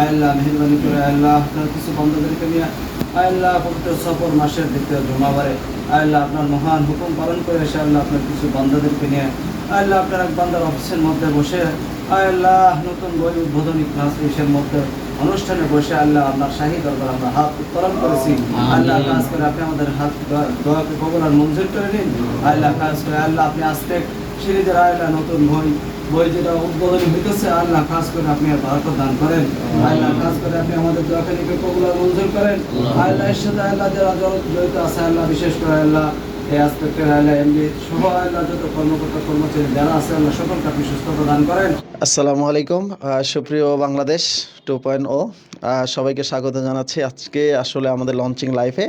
আল্লাহ মেহরবানি করে আল্লাহ আপনার কিছু বন্ধুদেরকে নিয়ে আল্লাহ পবিত্র সফর মাসের দ্বিতীয় জমাবারে আয় আল্লাহ আপনার মহান হুকুম পালন করে এসে আল্লাহ আপনার কিছু নিয়ে আল্লাহ আপনার এক বান্দার অফিসের মধ্যে বসে আল্লাহ নতুন বই উদ্বোধনী ক্লাস ইসের মধ্যে অনুষ্ঠানে বসে আল্লাহ আপনার শাহী দরবার আমরা হাত উত্তোলন করেছি আল্লাহ কাজ করে আপনি আমাদের হাত দোয়া- দোয়াকে কবল আর মঞ্জুর করে নিন আল্লাহ কাজ করে আল্লাহ আপনি আজকে সিরিজের আল্লাহ নতুন বই বই যেটা উদ্বোধনী হইতেছে আল্লাহ কাজ করে আপনি আর বারকত দান করেন। আল্লাহ কাজ করে আপনি আমাদের কবল আর মঞ্জুর করেন। আল্লাহ এর সাথে আল্লাহ যারা জড়িত- আছে, আল্লাহ বিশেষ করে আল্লাহ এই আসপেক্টের আল্লাহ সহ আল্লাহ যত কর্মকর্তা, কর্মচারী যারা আছে, আল্লাহ সকলকে আপনি করেন। আসসালামু আলাইকুম সুপ্রিয় বাংলাদেশ টু পয়েন্ট ও সবাইকে স্বাগত জানাচ্ছি আজকে আসলে আমাদের লঞ্চিং লাইফে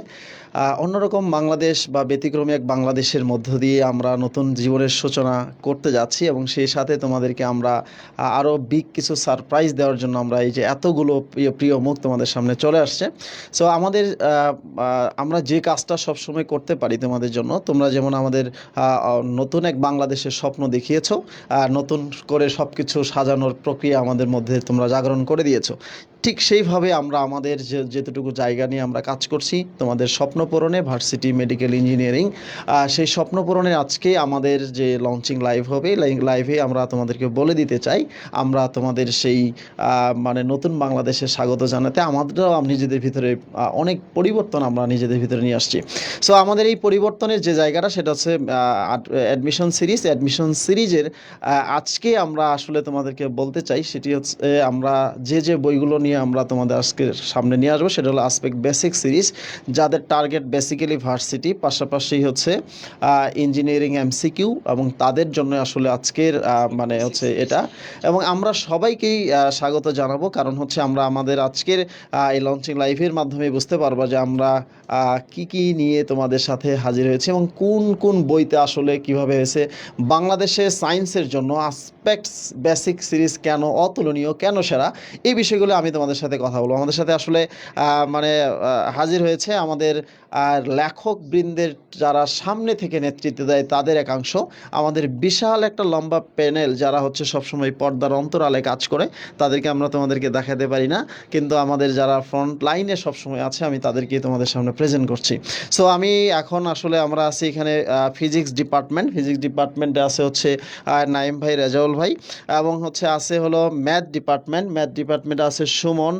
অন্যরকম বাংলাদেশ বা ব্যতিক্রমী এক বাংলাদেশের মধ্য দিয়ে আমরা নতুন জীবনের সূচনা করতে যাচ্ছি এবং সেই সাথে তোমাদেরকে আমরা আরও বিগ কিছু সারপ্রাইজ দেওয়ার জন্য আমরা এই যে এতগুলো প্রিয় প্রিয় মুখ তোমাদের সামনে চলে আসছে। সো আমাদের আমরা যে কাজটা সবসময় করতে পারি তোমাদের জন্য, তোমরা যেমন আমাদের নতুন এক বাংলাদেশের স্বপ্ন দেখিয়েছ নতুন করে সব কিছু সাজানোর প্রক্রিয়া আমাদের মধ্যে তোমরা জাগরণ করে দিয়েছ। ঠিক সেইভাবে আমরা আমাদের যে যেতটুকু জায়গা নিয়ে আমরা কাজ করছি, তোমাদের স্বপ্ন পূরণে ভার্সিটি মেডিকেল ইঞ্জিনিয়ারিং সেই স্বপ্ন পূরণে আজকে আমাদের যে লঞ্চিং লাইভ হবে লাইভে আমরা তোমাদেরকে বলে দিতে চাই, আমরা তোমাদের সেই মানে নতুন বাংলাদেশে স্বাগত জানাতে আমাদেরও নিজেদের ভিতরে অনেক পরিবর্তন আমরা নিজেদের ভিতরে নিয়ে আসছি। সো আমাদের এই পরিবর্তনের যে জায়গাটা সেটা হচ্ছে অ্যাডমিশন সিরিজ অ্যাডমিশন সিরিজের আজকে আমরা আসলে তোমাদেরকে বলতে চাই, সেটি হচ্ছে, আমরা যে যে বইগুলো নিয়ে আমরা তোমাদের আজকে সামনে নিয়ে আসব সেটা হলো আসপেক্ট বেসিক সিরিজ যাদের টার্গেট বেসিক্যালি ভার্সিটি পাশাপাশি হচ্ছে ইঞ্জিনিয়ারিং এমসিকিউ এবং তাদের জন্য আসলে আজকের মানে হচ্ছে এটা। এবং আমরা সবাইকেই স্বাগত জানাব কারণ হচ্ছে আমরা আমাদের আজকের এই লঞ্চিং লাইভের মাধ্যমে বুঝতে পারব যে আমরা কি কি নিয়ে তোমাদের সাথে হাজির হয়েছি এবং কোন কোন বইতে আসলে কীভাবে হয়েছে বাংলাদেশে সায়েন্সের জন্য আসপেক্টস বেসিক সিরিজ কেন অতুলনীয় কেন সেরা এই বিষয়গুলো আমি তোমাদের সাথে কথা বলব। আমাদের সাথে আসলে মানে হাজির হয়েছে আমাদের আর লেখক বৃন্দের যারা সামনে থেকে নেতৃত্ব দেয় তাদের একাংশ আমাদের বিশাল একটা লম্বা প্যানেল যারা হচ্ছে সবসময় পর্দার অন্তরালে কাজ করে, তাদেরকে আমরা তোমাদেরকে দেখাতে পারি না। কিন্তু আমাদের যারা ফ্রন্ট লাইনে সবসময় আছে, আমি তাদেরকে তোমাদের সামনে প্রেজেন্ট করছি। সো আমি এখন আসলে আমরা আছি এখানে ফিজিক্স ডিপার্টমেন্ট ফিজিক্স ডিপার্টমেন্টে আছে হচ্ছে নাইম ভাই, রেজাউল ভাই এবং হচ্ছে আছে হলো ম্যাথ ডিপার্টমেন্ট ম্যাথ ডিপার্টমেন্টে আছে সুমন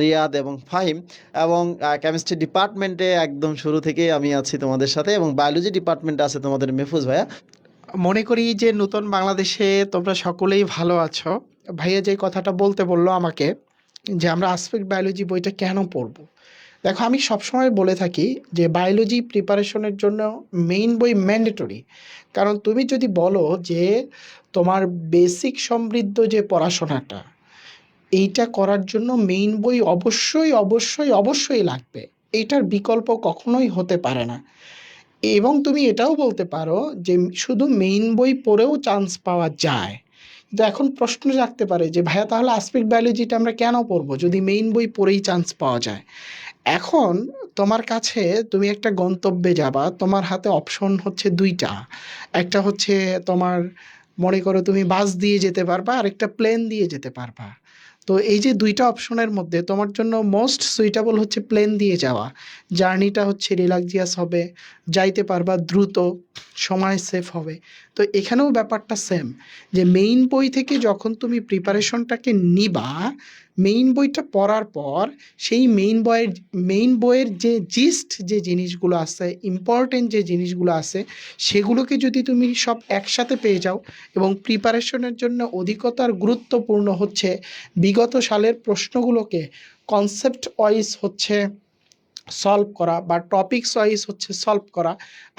রিয়াদ এবং ফাহিম এবং কেমিস্ট্রি ডিপার্টমেন্টে একদম শুরু থেকেই আমি আছি তোমাদের সাথে এবং বায়োলজি ডিপার্টমেন্টে আছে তোমাদের মেহফুজ ভাইয়া। মনে করি যে নতুন বাংলাদেশে তোমরা সকলেই ভালো আছো। ভাইয়া যে কথাটা বলতে বলল আমাকে যে আমরা আসপেক্ট বায়োলজি বইটা কেন পড়ব? দেখো, আমি সবসময় বলে থাকি যে বায়োলজি প্রিপারেশনের জন্য মেইন বই ম্যান্ডেটরি কারণ তুমি যদি বলো যে তোমার বেসিক সমৃদ্ধ যে পড়াশোনাটা, এইটা করার জন্য মেইন বই অবশ্যই অবশ্যই অবশ্যই লাগবে। এইটার বিকল্প কখনোই হতে পারে না। এবং তুমি এটাও বলতে পারো যে শুধু মেইন বই পড়েও চান্স পাওয়া যায়। কিন্তু এখন প্রশ্ন রাখতে পারে যে, ভাইয়া, তাহলে আসপেক্ট বায়োলজিটা আমরা কেন পড়ব? যদি মেইন বই পড়েই চান্স পাওয়া যায়। এখন তোমার কাছে তুমি একটা গন্তব্যে যাবা, তোমার হাতে অপশন হচ্ছে দুইটা। একটা হচ্ছে তোমার, মনে করো তুমি বাস দিয়ে যেতে পারবা আর একটা প্লেন দিয়ে যেতে পারবা। তো এই যে দুইটা অপশনের মধ্যে তোমার জন্য মোস্ট সুইটেবল হচ্ছে প্লেন দিয়ে যাওয়া। জার্নিটা হচ্ছে রিলাক্সিয়াস হবে, যাইতে পারবা দ্রুত, সময় সেফ হবে। তো এখানেও ব্যাপারটা সেম যে মেইন বই থেকে যখন তুমি প্রিপারেশনটাকে নিবা মেইন বইটা পড়ার পর সেই মেইন বইয়ের মেইন বইয়ের যে জিস্ট যে জিনিসগুলো আছে ইম্পর্টেন্ট যে জিনিসগুলো আছে, সেগুলোকে যদি তুমি সব একসাথে পেয়ে যাও এবং প্রিপারেশনের জন্য অধিকতার গুরুত্বপূর্ণ হচ্ছে বিগত সালের প্রশ্নগুলোকে কনসেপ্ট ওয়াইজ হচ্ছে সলভ করা বা টপিকস ওয়াইজ হচ্ছে সলভ করা।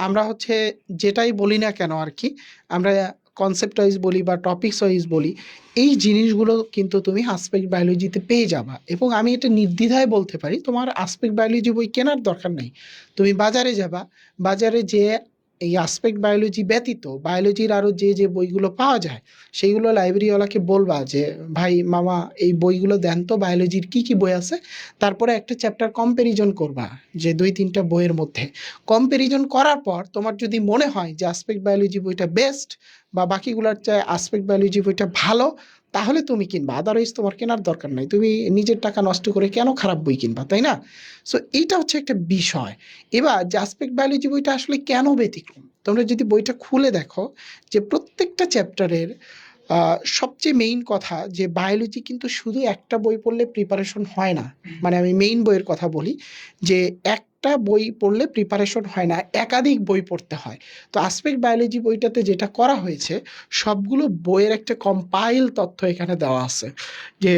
আমরা হচ্ছে যেটাই বলি না কেন আর কি, আমরা কনসেপ্ট ওয়াইজ বলি বা টপিকস ওয়াইজ বলি, এই জিনিসগুলো কিন্তু তুমি আসপেক্ট বায়োলজিতে পেয়ে যাবা। এবং আমি এটা নির্দ্বিধায় বলতে পারি, তোমার আসপেক্ট বায়োলজি বই কেনার দরকার নেই। তুমি বাজারে যাবা, বাজারে যে এই আসপেক্ট বায়োলজি ব্যতীত বায়োলজির আরও যে যে বইগুলো পাওয়া যায়, সেইগুলো লাইব্রেরিওয়ালাকে বলবা যে, ভাই, মামা, এই বইগুলো দেন তো বায়োলজির কী কী বই আছে? তারপরে একটা চ্যাপ্টার কম্প্যারিজন করবা, যে দুই, তিনটা বইয়ের মধ্যে। কম্প্যারিজন করার পর তোমার যদি মনে হয় যে আসপেক্ট বায়োলজি বইটা বেস্ট বা বাকিগুলোর চায় আসপেক্ট বায়োলজি বইটা ভালো তাহলে তুমি কিনবা আদারওয়াইজ তোমার কেনার দরকার নাই। তুমি নিজের টাকা নষ্ট করে কেন খারাপ বই কিনবা, তাই না? সো এইটা হচ্ছে একটা বিষয়। এবার জাসপেক্ট বায়োলজি বইটা আসলে কেন ব্যতিক্রম? তোমরা যদি বইটা খুলে দেখো যে প্রত্যেকটা চ্যাপ্টারের সবচেয়ে মেইন কথা যে বায়োলজি কিন্তু শুধু একটা বই পড়লে প্রিপারেশন হয় না। মানে আমি মেইন বইয়ের কথা বলি যে একটা বই পড়লে প্রিপারেশন হয় না একাধিক বই পড়তে হয়। তো আসপেক্ট বায়োলজি বইটাতে যেটা করা হয়েছে সবগুলো বইয়ের একটা কম্পাইল তথ্য এখানে দেওয়া আছে। যে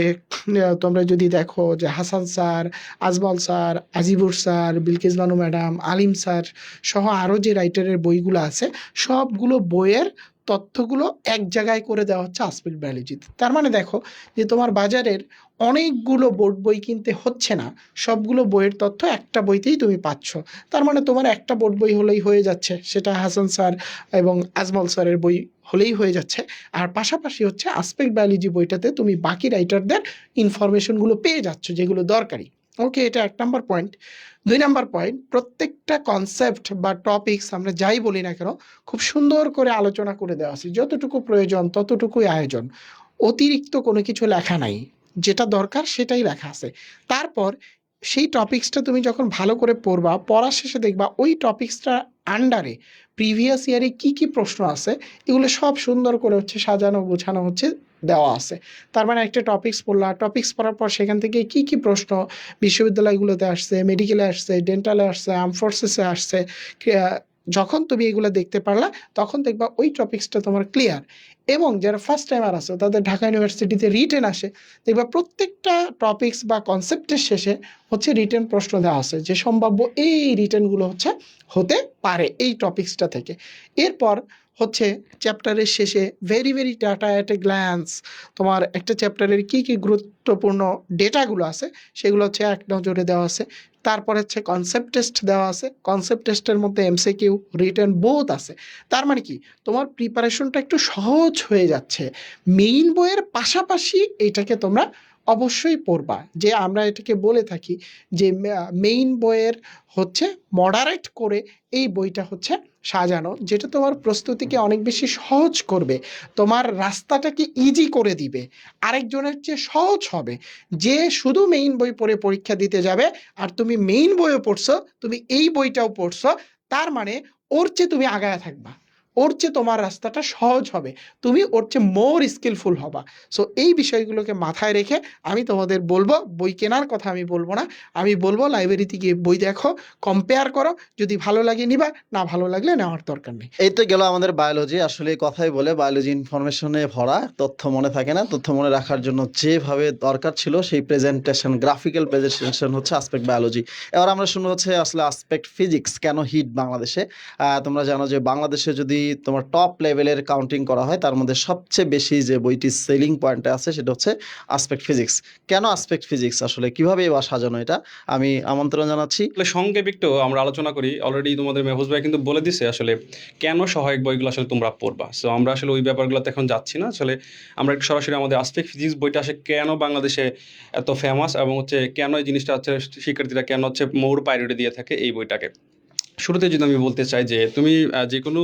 তোমরা যদি দেখো যে Hasan sir Ajmal sir Ajibur sir Bilkis Banu madam Alim sir সহ আরও যে রাইটারের বইগুলো আছে সবগুলো বইয়ের তথ্যগুলো এক জায়গায় করে দেওয়া হচ্ছে আসপেক্ট বায়োলজিতে তার মানে দেখো যে তোমার বাজারের অনেকগুলো বোর্ড বই কিনতে হচ্ছে না। সবগুলো বইয়ের তথ্য একটা বইতেই তুমি পাচ্ছ। তার মানে তোমার একটা বোর্ড বই হলেই হয়ে যাচ্ছে। সেটা হাসান স্যার এবং আজমল স্যারের বই হলেই হয়ে যাচ্ছে। আর পাশাপাশি হচ্ছে আসপেক্ট বায়োলজি বইটাতে তুমি বাকি রাইটারদের ইনফরমেশনগুলো পেয়ে যাচ্ছ যেগুলো দরকারি। ওকে এটা এক নম্বর পয়েন্ট দুই নাম্বার পয়েন্ট প্রত্যেকটা কনসেপ্ট বা টপিকস আমরা যাই বলি না কেন, খুব সুন্দর করে আলোচনা করে দেওয়া আছে। যতটুকু প্রয়োজন, ততটুকুই আয়োজন। অতিরিক্ত কোনো কিছু লেখা নাই। যেটা দরকার সেটাই লেখা আছে। তারপর সেই টপিক্সটা তুমি যখন ভালো করে পড়বা, পড়ার শেষে দেখবা ওই টপিক্সটা আন্ডারে প্রিভিয়াস ইয়ারে কি কি প্রশ্ন আছে, এগুলো সব সুন্দর করে হচ্ছে সাজানো, গোছানো হচ্ছে। দেওয়া আছে। তার মানে একটা টপিক্স পড়লা টপিক্স পড়ার পর সেখান থেকে কি কি প্রশ্ন বিশ্ববিদ্যালয়গুলোতে আসছে মেডিকেলে আসছে ডেন্টালে আসছে আর্ম ফোর্সেসে আসছে যখন তুমি এগুলো দেখতে পারলা, তখন দেখবা ওই টপিক্সটা তোমার ক্লিয়ার এবং যারা ফার্স্ট টাইমার আছে, তাদের ঢাকা ইউনিভার্সিটিতে রিটেন আসে, দেখবা প্রত্যেকটা টপিক্স বা কনসেপ্টের শেষে হচ্ছে রিটেন প্রশ্ন দেওয়া আছে, যে সম্ভাব্য এই রিটেনগুলো হচ্ছে, হতে পারে এই টপিক্সটা থেকে। এরপর হচ্ছে চ্যাপ্টারের শেষে very very data at a glance তোমার একটা চ্যাপ্টারের কী কী গুরুত্বপূর্ণ ডেটাগুলো আছে, সেগুলো হচ্ছে এক নজরে দেওয়া আছে। তারপর হচ্ছে কনসেপ্ট টেস্ট দেওয়া আছে। কনসেপ্ট টেস্টের মধ্যে এমসিকিউ রিটার্ন বোধ আছে। তার মানে কি? তোমার প্রিপারেশনটা একটু সহজ হয়ে যাচ্ছে। মেইন বইয়ের পাশাপাশি এটাকে তোমরা অবশ্যই পড়বা। যে আমরা এটাকে বলে থাকি যে মেইন বইয়ের হচ্ছে মডারেট করে এই বইটা হচ্ছে সাজানো, যেটা তোমার প্রস্তুতিকে অনেক বেশি সহজ করবে। তোমার রাস্তাটাকে ইজি করে দিবে। আরেকজনের চেয়ে সহজ হবে। যে শুধু মেইন বই পড়ে পরীক্ষা দিতে যাবে আর তুমি মেইন বইও পড়ছো, তুমি এই বইটাও পড়ছো, তার মানে ওর চেয়ে তুমি আগায় থাকবা। ওর চেয়ে তোমার রাস্তাটা সহজ হবে। তুমি ওর চেয়ে মোর স্কিলফুল হবা। সো এই বিষয়গুলোকে মাথায় রেখে আমি তোমাদের বলব, বই কেনার কথা আমি বলব না। আমি বলব লাইব্রেরিতে গিয়ে বই দেখো কম্পেয়ার করো। যদি ভালো লাগে নিবা, না ভালো লাগলে নেওয়ার দরকার নেই। এই তো গেল আমাদের বায়োলজি আসলে কথাই বলে বায়োলজি ইনফরমেশনে ভরা, তথ্য মনে থাকে না। তথ্য মনে রাখার জন্য যেভাবে দরকার ছিল, সেই প্রেজেন্টেশন গ্রাফিক্যাল প্রেজেন্টেশন হচ্ছে আসপেক্ট বায়োলজি এবার আমরা শুনব হচ্ছে আসলে আসপেক্ট ফিজিক্স কেন হিট বাংলাদেশে? তোমরা জানো যে বাংলাদেশে যদি তোমার টপ লেভেলের কাউন্টিং করা হয়, তার মধ্যে সবচেয়ে বেশি যে বইটি সেলিং পয়েন্টে আছে, সেটা হচ্ছে আসপেক্ট ফিজিক্স কেন আসপেক্ট ফিজিক্স আসলে? কীভাবে এবার সাজানো এটা? আমি আমন্ত্রণ জানাচ্ছি। সংক্ষেপে একটু আমরা আলোচনা করি। অলরেডি তোমাদের মেহবুজ ভাই কিন্তু বলে দিছে আসলে কেন সহায়ক বইগুলো আসলে তোমরা পড়বা। সো আমরা আসলে ওই ব্যাপারগুলোতে এখন যাচ্ছি না। আসলে আমরা একটু সরাসরি আমাদের আসপেক্ট ফিজিক্স বইটা আসে কেন বাংলাদেশে এত ফেমাস এবং হচ্ছে কেন এই জিনিসটা হচ্ছে শিক্ষার্থীরা কেন হচ্ছে মৌর প্রায়োরিটি দিয়ে থাকে এই বইটাকে। শুরুতে যদি আমি বলতে চাই যে তুমি যে কোনো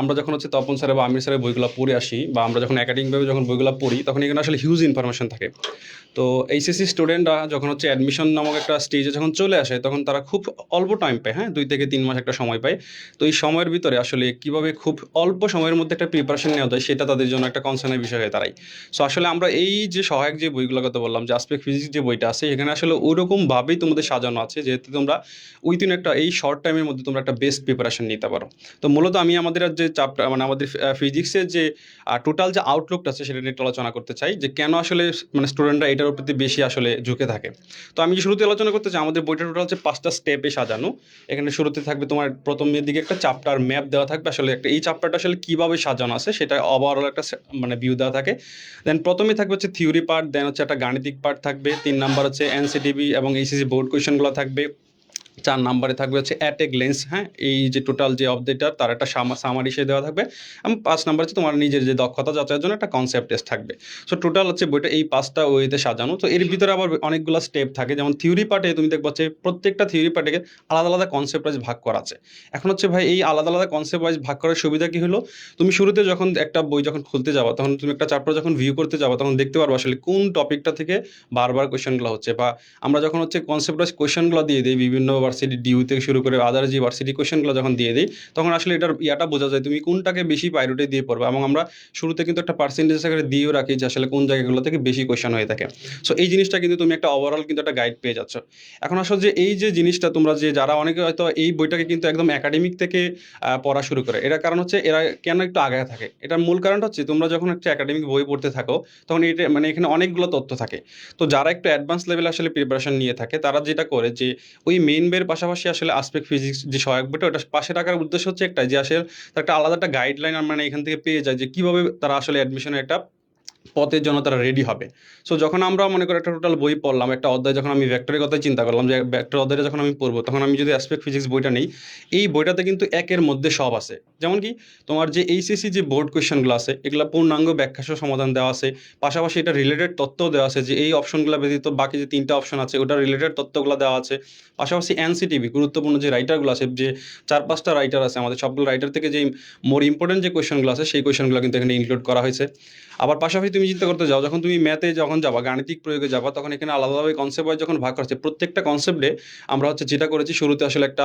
আমরা যখন হচ্ছে তপন স্যারের বা আমির স্যারের বইগুলো পড়ে আসি বা আমরা যখন একাডেমিকভাবে যখন বইগুলো পড়ি, তখন এখানে আসলে হিউজ ইনফরমেশন থাকে। তো এইচএসসি স্টুডেন্টরা যখন হচ্ছে অ্যাডমিশন নামক একটা স্টেজে যখন চলে আসে, তখন তারা খুব অল্প টাইম পায় হ্যাঁ? দুই থেকে তিন মাস একটা সময় পায়। তো এই সময়ের ভিতরে আসলে কীভাবে খুব অল্প সময়ের মধ্যে একটা প্রিপারেশন নেওয়া যায়, সেটা তাদের জন্য একটা কনসার্নের বিষয় হয়ে দাঁড়ায়। সো আসলে আমরা এই যে সহায়ক যে বইগুলোর কথা বললাম, যে আসপেক্ট ফিজিক্স যে বইটা আছে, এখানে আসলে ওইরকমভাবেই তোমাদের সাজানো আছে, যেহেতু তোমরা উইদিন একটা এই শর্ট টাইমের মধ্যে তোমরা একটা বেস্ট প্রিপারেশন নিতে পারো। তো মূলত আমি আমাদের যে চাপ মানে আমাদের ফিজিক্সের যে টোটাল যে আউটলুকটা আছে সেটা নিয়ে আলোচনা করতে চাই, যে কেন আসলে মানে স্টুডেন্টরা এটার প্রতি বেশি আসলে ঝুঁকে থাকে। তো আমি শুরুতে আলোচনা করতে চাই, আমাদের বইটা টোটাল হচ্ছে পাঁচটা স্টেপে সাজানো। এখানে শুরুতে থাকবে তোমার প্রথমের দিকে একটা চাপ্টার ম্যাপ দেওয়া থাকবে। আসলে একটা, এই চাপ্টারটা আসলে কীভাবে সাজানো আছে সেটা ওভারঅল একটা মানে ভিউ দেওয়া থাকে। দেন প্রথমে থাকবে হচ্ছে থিওরি পার্ট দেন হচ্ছে একটা গাণিতিক পার্ট থাকবে। তিন নাম্বার হচ্ছে এনসিটিভি এবং এইসিসি বোর্ড কোয়েশনগুলো থাকবে। চার নাম্বারে থাকবে হচ্ছে অ্যাট এ গ্লেন্স হ্যাঁ? এই যে টোটাল যে অবজেক্টটার তার একটা সামারি সে দেওয়া থাকবে। এবং পাঁচ নাম্বার হচ্ছে তোমার নিজের যে দক্ষতা যাচাইয়ের জন্য একটা কনসেপ্ট টেস্ট থাকবে। সো টোটাল হচ্ছে বইটা এই পাঁচটা ওয়েতে সাজানো। তো এর ভিতরে আবার অনেকগুলো স্টেপ থাকে। যেমন থিওরি পার্টে তুমি দেখবা হচ্ছে প্রত্যেকটা থিওরি পার্টে আলাদা আলাদা কনসেপ্ট ওয়াইজ ভাগ করা আছে। এখন হচ্ছে ভাই, এই আলাদা আলাদা কনসেপ্ট ওয়াইজ ভাগ করার সুবিধা কি হলো? তুমি শুরুতে যখন একটা বই যখন খুলতে যাবা, তখন তুমি একটা চ্যাপ্টার যখন ভিউ করতে যাবা, তখন দেখতে পারব আসলে কোন টপিকটা থেকে বারবার কোয়েশনগুলো হচ্ছে। বা আমরা যখন হচ্ছে কনসেপ্ট ওয়াইজ কোয়েশনগুলো দিয়ে দিই বিভিন্ন ভার্সিটি ডিউ থেকে শুরু করে আদার যে ভার্সিটি কোয়েশনগুলো যখন দিয়ে দিই, তখন আসলে এটার ইয়াটা বোঝা যায় তুমি কোনটাকে বেশি প্রায়োরিটি দিয়ে পড়বে এবং আমরা শুরুতে কিন্তু একটা পার্সেন্টেজ আকারে দিয়েও রাখি যে আসলে কোন জায়গাগুলো থেকে বেশি কোয়েশন হয়ে থাকে। সো এই জিনিসটা কিন্তু তুমি একটা ওভারঅল কিন্তু একটা গাইড পেয়ে যাচ্ছ। এখন আসলে যে এই যে জিনিসটা তোমরা যে যারা অনেকে হয়তো এই বইটাকে কিন্তু একদম একাডেমিক থেকে পড়া শুরু করে, এটার কারণ হচ্ছে এরা কেন একটু আগায় থাকে? এটার মূল কারণটা হচ্ছে তোমরা যখন একটা একাডেমিক বই পড়তে থাকো, তখন এটা মানে এখানে অনেকগুলো তথ্য থাকে। তো যারা একটু অ্যাডভান্স লেভেলে আসলে প্রিপারেশন নিয়ে থাকে, তারা যেটা করে যে ওই মেইন বইয়ের পাশাপাশি আসলে আসপেক্ট ফিজিক্স যে সহায়ক বইটা ওটা পাশে রাখার উদ্দেশ্য হচ্ছে একটা যে আসলে একটা আলাদা একটা গাইডলাইন মানে এখান থেকে পেয়ে যায় যে কীভাবে তারা আসলে অ্যাডমিশনের একটা পথের জন্য তারা রেডি হবে। সো যখন আমরা মনে করি একটা টোটাল বই পড়লাম, একটা অধ্যায় যখন আমি ভেক্টরের কথা চিন্তা করলাম যে ভেক্টর অধ্যায়টা যখন আমি পড়ব, তখন আমি যদি অ্যাসপেক্ট ফিজিক্স বইটা নেই, এই বইটাতে কিন্তু একের মধ্যে সব আছে। যেমন কি, তোমার যে এইচএসসি যে বোর্ড কোয়েশ্চেনগুলো আছে, এগুলো পূর্ণাঙ্গ ব্যাখ্যাসহ সমাধান দেওয়া আছে। পাশাপাশি এটা রিলেটেড তথ্যও দেওয়া আছে যে, এই অপশনগুলো ব্যতীত বাকি যে তিনটা অপশন আছে, ওটা রিলেটেড তথ্যগুলো দেওয়া আছে। পাশাপাশি এনসিটিভি গুরুত্বপূর্ণ যে রাইটারগুলো আছে, যে চার পাঁচটা রাইটার আছে, আমাদের সবগুলো রাইটার থেকে যে মোর ইম্পর্টেন্ট যে কোয়েশনগুলো আছে, সেই কোয়েশনগুলো কিন্তু এখানে ইনক্লুড করা হয়েছে। আবার পাশাপাশি তুমি চিন্তা করতে যাও, যখন তুমি ম্যাথে যখন যাবা, গাণিতিক প্রয়োগে যাবা, তখন এখানে আলাদাভাবে কনসেপ্ট ওয়াইজ যখন ভাগ করা হচ্ছে, প্রত্যেকটা কনসেপ্টে আমরা হচ্ছে যেটা করেছি, শুরুতে আসলে একটা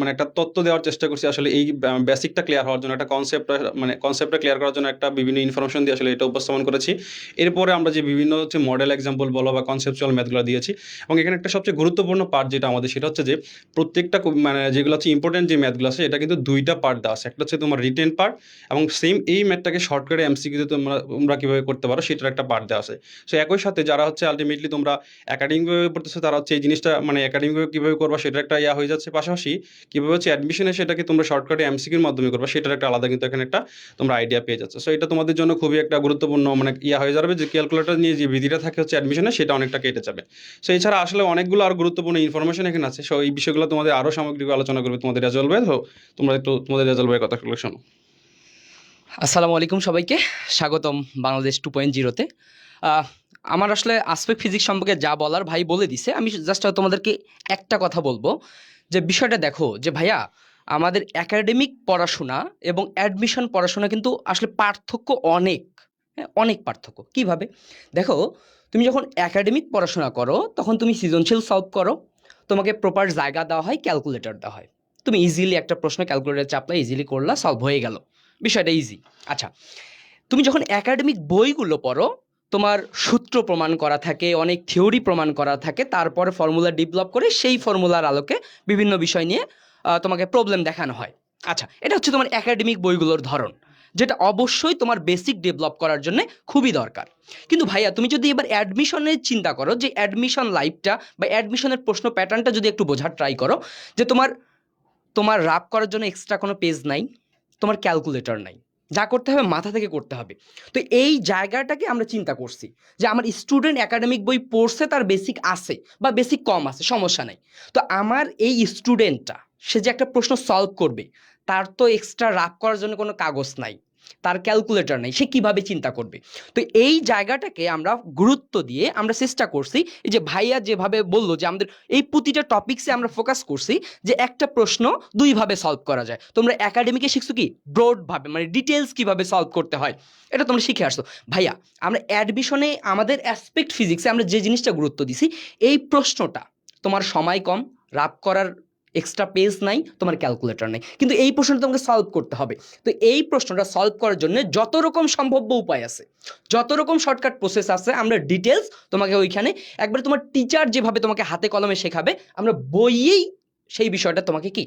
মানে একটা তত্ত্ব দেওয়ার চেষ্টা করছি, আসলে এই বেসিকটা ক্লিয়ার হওয়ার জন্য, একটা কনসেপ্ট মানে কনসেপ্টটা ক্লিয়ার করার জন্য একটা বিভিন্ন ইনফরমেশন দিয়ে আসলে এটা উপস্থাপন করেছি। এরপরে আমরা যে বিভিন্ন হচ্ছে মডেল এক্সাম্পল বলো বা কনসেপচুয়াল ম্যাথগুলো দিয়েছি, এবং এখানে একটা সবচেয়ে গুরুত্বপূর্ণ পার্ট যেটা আমাদের, সেটা হচ্ছে যে প্রত্যেকটা মানে যেগুলো হচ্ছে ইম্পর্টেন্ট যে ম্যাথগুলো আছে, এটা কিন্তু দুইটা পার্ট দেওয়া আছে। একটা হচ্ছে তোমার রিটেন পার্ট এবং সেম এই ম্যাথটাকে শর্টকাটে এমসিকিউতে তোমরা তোমরা কীভাবে করতে পারো সেটার একটা পার্ট দেওয়া আছে। সো একই সাথে যারা হচ্ছে আলটিমেটলি তোমরা একাডেমিকভাবে পড়তেছো, তারা হচ্ছে এই জিনিসটা মানে একাডেমিকভাবে কীভাবে করবা সেটা একটা ইয়া হয়ে যাচ্ছে। পাশাপাশি কীভাবে হচ্ছে অ্যাডমিশনে সেটাকে তোমরা শর্টকাটে এমসিকিউর মাধ্যমে করবা সেটার একটা আলাদা কিন্তু এখানে একটা তোমরা আইডিয়া পেয়ে যাচ্ছে। সো এটা তোমাদের জন্য খুবই একটা গুরুত্বপূর্ণ মানে ইয়া হয়ে যাবে যে ক্যালকুলেটর নিয়ে যে বিধিটা থাকে হচ্ছে অ্যাডমিশনে সেটা অনেকটা কেটে যাবে। সো এছাড়া আসলে অনেকগুলো আর গুরুত্বপূর্ণ ইনফরমেশন এখানে আছে। সো এই বিষয়গুলো তোমাদের আরও সামগ্রিক আলোচনা করবে তোমাদের রেজাল্ট তোমরা একটু তোমাদের রেজাল্ট কথা শোনো। আসসালামু আলাইকুম সবাইকে। স্বাগতম বাংলাদেশ টু পয়েন্ট জিরোতে আমার আসলে আসপেক্ট ফিজিক্স সম্পর্কে যা বলার ভাই বলে দিছে, আমি জাস্ট তোমাদেরকে একটা কথা বলব। যে বিষয়টা দেখো, যে ভাইয়া, আমাদের একাডেমিক পড়াশোনা এবং অ্যাডমিশন পড়াশোনা কিন্তু আসলে পার্থক্য অনেক। হ্যাঁ অনেক পার্থক্য। কীভাবে? দেখো, তুমি যখন একাডেমিক পড়াশোনা করো, তখন তুমি সৃজনশীল সলভ করো। তোমাকে প্রপার জায়গা দেওয়া হয় ক্যালকুলেটর দেওয়া হয়। তুমি ইজিলি একটা প্রশ্ন ক্যালকুলেটর চাপলা ইজিলি করলা সলভ হয়ে গেল। বিষয়টা ইজি আচ্ছা তুমি যখন একাডেমিক বইগুলো পড়ো, তোমার সূত্র প্রমাণ করা থাকে, অনেক থিওরি প্রমাণ করা থাকে, তারপরে ফর্মুলা ডেভেলপ করে সেই ফর্মুলার আলোকে বিভিন্ন বিষয় নিয়ে তোমাকে প্রবলেম দেখানো হয়। আচ্ছা এটা হচ্ছে তোমার একাডেমিক বইগুলোর ধরন, যেটা অবশ্যই তোমার বেসিক ডেভেলপ করার জন্য খুবই দরকার। কিন্তু ভাইয়া, তুমি যদি এবার অ্যাডমিশনের চিন্তা করো, যে অ্যাডমিশন লাইফটা বা অ্যাডমিশনের প্রশ্ন প্যাটার্নটা যদি একটু বোঝার ট্রাই করো, যে তোমার তোমার রাপ করার জন্য এক্সট্রা কোনো পেজ নাই তোমার ক্যালকুলেটর নাই। যা করতে হবে মাথা থেকে করতে হবে। তো এই জায়গাটাকে আমরা চিন্তা করছি যে আমার স্টুডেন্ট একাডেমিক বই পড়ছে, তার বেসিক আছে বা বেসিক কম আছে, সমস্যা নাই। তো আমার এই স্টুডেন্টটা সে যে একটা প্রশ্ন সলভ করবে, তার তো এক্সট্রা রাফ করার জন্য কোনো কাগজ নাই। তার ক্যালকুলেটর নাই, সে কীভাবে চিন্তা করবে? তো এই জায়গাটাকে আমরা গুরুত্ব দিয়ে আমরা চেষ্টা করছি, এই যে ভাইয়া যেভাবে বলল যে আমাদের এই প্রতিটা টপিক্সে আমরা ফোকাস করছি যে একটা প্রশ্ন দুইভাবে সলভ করা যায়। তোমরা একাডেমিকে শিখছো কি? ব্রডভাবে মানে ডিটেলস কীভাবে সলভ করতে হয়, এটা তোমরা শিখে আসছো। ভাইয়া, আমরা অ্যাডমিশনে আমাদের অ্যাসপেক্ট ফিজিক্সে আমরা যে জিনিসটা গুরুত্ব দিছি, এই প্রশ্নটা তোমার সময় কম রাপ করার এক্সট্রা পেজ নাই, তোমার ক্যালকুলেটর নাই। কিন্তু এই প্রশ্নটা তোমাকে সলভ করতে হবে। তো এই প্রশ্নটা সলভ করার জন্য যত রকম সম্ভাব্য উপায় আছে যত রকম শর্টকাট প্রসেস আছে, আমরা ডিটেলস তোমাকে ওইখানে একবার তোমার টিচার যেভাবে তোমাকে হাতে কলমে শেখাবে, আমরা বইয়েই সেই বিষয়টা তোমাকে কি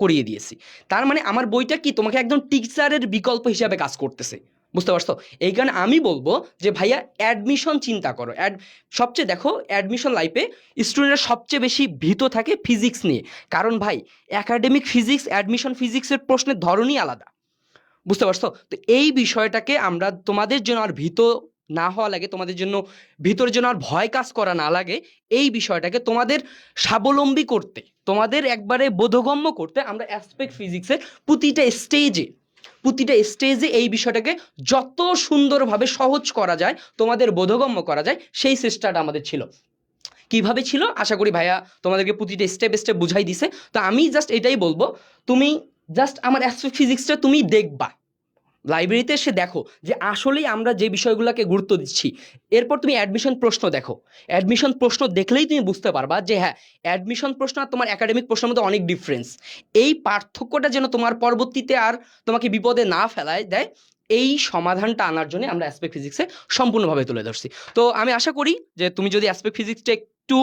করিয়ে দিয়েছি। তার মানে আমার বইটা কি তোমাকে একদম টিচারের বিকল্প হিসাবে কাজ করতেছে। বুঝতে পারছ? এই কারণে আমি বলব যে ভাইয়া অ্যাডমিশন চিন্তা করো। অ্যাড সবচেয়ে দেখো অ্যাডমিশন লাইফে স্টুডেন্টরা সবচেয়ে বেশি ভীত থাকে ফিজিক্স নিয়ে। কারণ ভাই একাডেমিক ফিজিক্স অ্যাডমিশন ফিজিক্সের প্রশ্নের ধরনই আলাদা। বুঝতে পারছ? তো এই বিষয়টাকে আমরা তোমাদের জন্য আর ভীত না হওয়া লাগে, তোমাদের জন্য ভিতরের জন্য আর ভয় কাজ করা না লাগে, এই বিষয়টাকে তোমাদের স্বাবলম্বী করতে, তোমাদের একবারে বোধগম্য করতে আমরা অ্যাসপেক্ট ফিজিক্সের প্রতিটা স্টেজে প্রতিটা স্টেজে এই বিষয়টাকে যত সুন্দরভাবে সহজ করা যায়, তোমাদের বোধগম্য করা যায়, সেই চেষ্টাটা আমাদের ছিল। কীভাবে ছিল? আশা করি ভাইয়া তোমাদেরকে প্রতিটা স্টেপ স্টেপ বুঝাই দিছে। তো আমি জাস্ট এটাই বলব, তুমি জাস্ট আমার অ্যাস্ট্রো ফিজিক্সটা তুমি দেখবা। লাইব্রেরিতে এসে দেখো যে আসলেই আমরা যে বিষয়গুলোকে গুরুত্ব দিচ্ছি। এরপর তুমি অ্যাডমিশন প্রশ্ন দেখো। অ্যাডমিশন প্রশ্ন দেখলেই তুমি বুঝতে পারবা যে হ্যাঁ অ্যাডমিশন প্রশ্ন আর তোমার একাডেমিক প্রশ্নের মধ্যে অনেক ডিফারেন্স এই পার্থক্যটা যেন তোমার পরবর্তীতে আর তোমাকে বিপদে না ফেলায়, দেয়, এই সমাধানটা আনার জন্য আমরা অ্যাসপেক্ট ফিজিক্সে সম্পূর্ণভাবে তুলে ধরছি। তো আমি আশা করি যে তুমি যদি অ্যাসপেক্ট ফিজিক্সটা একটু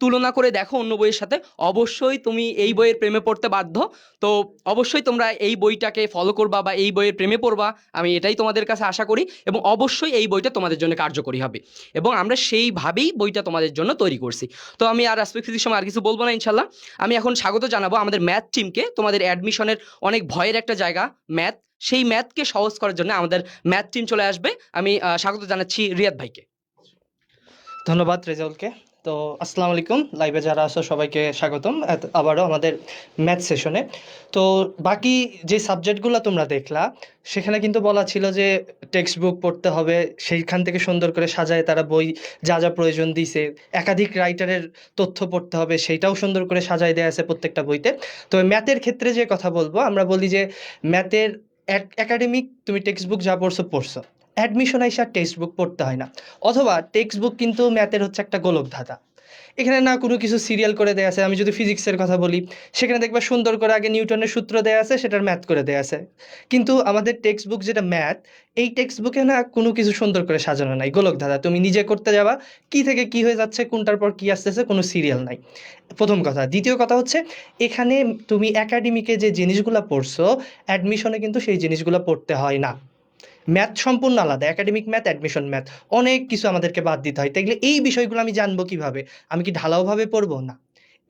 তুলনা করে দেখো অন্য বইয়ের সাথে। অবশ্যই তুমি এই বইয়ের প্রেমে পড়তে বাধ্য। তো অবশ্যই তোমরা এই বইটাকে ফলো করবা বা এই বইয়ের প্রেমে পড়বা। আমি এটাই তোমাদের কাছে আশা করি এবং অবশ্যই এই বইটা তোমাদের জন্য কার্যকরী হবে। এবং আমরা সেইভাবেই বইটা তোমাদের জন্য তৈরি করছি। তো আমি আর অ্যাসপেক্ট ফিজিক্স সময় আর কিছু বলব না ইনশাল্লাহ আমি এখন স্বাগত জানাব আমাদের ম্যাথ টিমকে তোমাদের অ্যাডমিশনের অনেক ভয়ের একটা জায়গা ম্যাথ সেই ম্যাথকে সহজ করার জন্য আমাদের ম্যাথ টিম চলে আসবে। আমি স্বাগত জানাচ্ছি রিয়াদ ভাইকে। ধন্যবাদ রেজাউলকে। তো আসসালামু আলাইকুম। লাইভে যারা আছো সবাইকে স্বাগতম। আবারও আমাদের ম্যাথ সেশনে। তো বাকি যে সাবজেক্টগুলো তোমরা দেখলা, সেখানে কিন্তু বলা ছিল যে টেক্সট বুক পড়তে হবে, সেইখান থেকে সুন্দর করে সাজায় তারা বই, যা যা প্রয়োজন দিছে। একাধিক রাইটারের তথ্য পড়তে হবে, সেইটাও সুন্দর করে সাজায় দেওয়া আছে প্রত্যেকটা বইতে। তো ম্যাথের ক্ষেত্রে যে কথা বলব, আমরা বলি যে ম্যাথের একাডেমিক তুমি টেক্সট বুক যা পড়ছো পড়ছো। অ্যাডমিশন আইসা টেক্সট বুক পড়তে হয় না। অথবা টেক্সট বুক কিন্তু ম্যাথের হচ্ছে একটা গোলক ধাঁধা এখানে না কোনো কিছু সিরিয়াল করে দেয়া আছে। আমি যদি ফিজিক্সের কথা বলি, সেখানে দেখবা সুন্দর করে আগে নিউটনের সূত্র দেয়া আছে, সেটার ম্যাথ করে দেয়া আছে। কিন্তু আমাদের টেক্সট বুক যেটা ম্যাথ এই টেক্সট বুকে না কোনো কিছু সুন্দর করে সাজানো নাই। গোলক ধাঁধা তুমি নিজে করতে যাবা, কি থেকে কি হয়ে যাচ্ছে, কোনটার পর কি আসতেছে, কোনো সিরিয়াল নাই। প্রথম কথা। দ্বিতীয় কথা হচ্ছে, এখানে তুমি একাডেমিকে যে জিনিসগুলো পড়ছো অ্যাডমিশনে কিন্তু সেই জিনিসগুলো পড়তে হয় না। ম্যাথ সম্পূর্ণ আলাদা একাডেমিক ম্যাথ অ্যাডমিশন ম্যাথ অনেক কিছু আমাদেরকে বাদ দিতে হয়। তাইলে এই বিষয়গুলো আমি জানব কীভাবে? আমি কি ঢালাওভাবে পড়ব? না।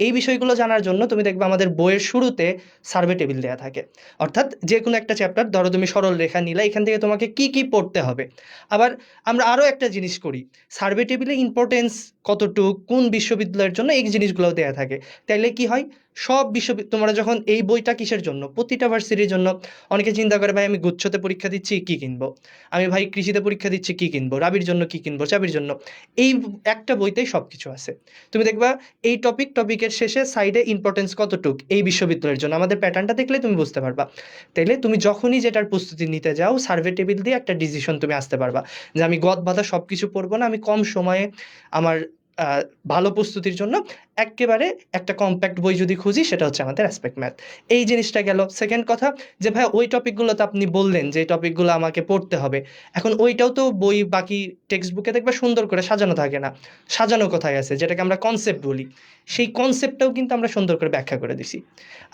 এই বিষয়গুলো জানার জন্য তুমি দেখবে আমাদের বইয়ের শুরুতে সার্ভে টেবিল দেওয়া থাকে। অর্থাৎ যে কোনো একটা চ্যাপ্টার ধরো তুমি সরল রেখা নিলে, এখান থেকে তোমাকে কি কি পড়তে হবে? আবার আমরা আরও একটা জিনিস করি। সার্ভে টেবিলে ইম্পর্টেন্স কতটুক, কোন বিশ্ববিদ্যালয়ের জন্য এই জিনিসগুলোও দেওয়া থাকে। তাইলে কি হয়? সব বিশ্ববিদ্যালয় তোমরা যখন এই বইটা কিসের জন্য? প্রতিটা ভার্সিটির জন্য। অনেকে চিন্তা করে, ভাই, আমি গুচ্ছতে পরীক্ষা দিচ্ছি, কি কিনবো? আমি ভাই, কৃষিতে পরীক্ষা দিচ্ছি, কি কিনবো? রাবির জন্য কি কিনবো? চাবির জন্য। এই একটা বইতেই সব কিছু আছে। তুমি দেখবা, এই টপিক, টপিকের শেষে সাইডে ইম্পর্টেন্স কতটুক এই বিশ্ববিদ্যালয়ের জন্য? আমাদের প্যাটার্নটা দেখলে তুমি বুঝতে পারবা। তাইলে তুমি যখনই যেটার প্রস্তুতি নিতে যাও, সার্ভে টেবিল দিয়ে একটা ডিসিশন তুমি আসতে পারবা। যে আমি গদ বাধা সব কিছু পড়ব না, আমি কম সময়ে আমার ভালো প্রস্তুতির জন্য একেবারে একটা কম্প্যাক্ট বই যদি খুঁজি, সেটা হচ্ছে আমাদের অ্যাসপেক্ট ম্যাথ এই জিনিসটা গেল। সেকেন্ড কথা, যে ভাই ওই টপিকগুলো তো আপনি বললেন যে টপিকগুলো আমাকে পড়তে হবে। এখন ওইটাও তো বই বাকি টেক্সট বুকে দেখবে সুন্দর করে সাজানো থাকে না। সাজানো কোথায় আছে? যেটাকে আমরা কনসেপ্ট বলি। সেই কনসেপ্টটাও কিন্তু আমরা সুন্দর করে ব্যাখ্যা করে দিছি।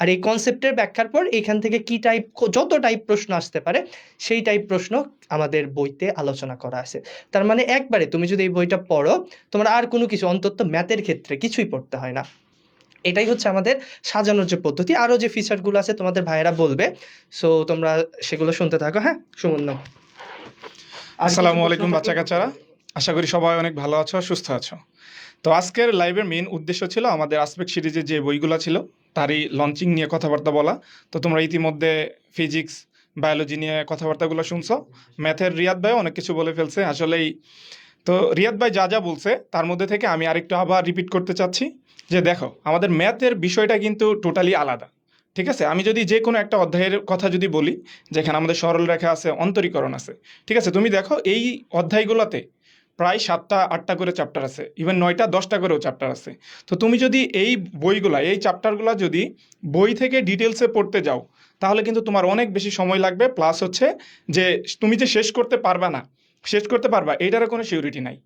আর এই কনসেপ্টের ব্যাখ্যার পর এখান থেকে কি টাইপ যত টাইপ প্রশ্ন আসতে পারে, সেই টাইপ প্রশ্ন আমাদের বইতে আলোচনা করা আছে। তার মানে একবারে তুমি যদি এই বইটা পড়ো, তোমার আর কোনো কিছু, অন্তত ম্যাথের ক্ষেত্রে কিছুই পড়তে হয় না। এটাই হচ্ছে আমাদের সাজানোর যে পদ্ধতি। আরও যে ফিচারগুলো আছে তোমাদের ভাইয়েরা বলবে। সো তোমরা সেগুলো শুনতে থাকো হ্যাঁ? সুমন আসসালামু আলাইকুম বাচ্চা কাচ্চারা আশা করি সবাই অনেক ভালো আছো সুস্থ আছো। তো আজকের লাইভের মেইন উদ্দেশ্য ছিল আমাদের আসপেক্ট সিরিজের যে বইগুলো ছিল তারই লঞ্চিং নিয়ে কথাবার্তা বলা। তো তোমরা ইতিমধ্যে ফিজিক্স বায়োলজি নিয়ে কথাবার্তাগুলো শুনছো। ম্যাথের রিয়াদ ভাই অনেক কিছু বলে ফেলছে। আসলেই তো রিয়াদ ভাই যা যা বলছে, তার মধ্যে থেকে আমি আরেকটু আবার রিপিট করতে চাচ্ছি, যে দেখো, আমাদের ম্যাথের বিষয়টা কিন্তু টোটালি আলাদা, ঠিক আছে? আমি যদি যে কোনো একটা অধ্যায়ের কথা যদি বলি, যেখানে আমাদের সরল রেখা আছে, অন্তরীকরণ আছে, ঠিক আছে? তুমি দেখো, এই অধ্যায়গুলোতে প্রায় সাতটা, আটটা করে চ্যাপ্টার আছে ইভেন নয়টা, দশটা করেও চ্যাপ্টার আছে। তো তুমি যদি এই বইগুলা, এই চ্যাপ্টারগুলো যদি বই থেকে ডিটেলসে পড়তে যাও, তাহলে কিন্তু তোমার অনেক বেশি সময় লাগবে প্লাস হচ্ছে যে তুমি যে শেষ করতে পারবা না শেষ করতে পারবা, এইটারও কোনো সিউরিটি নাই।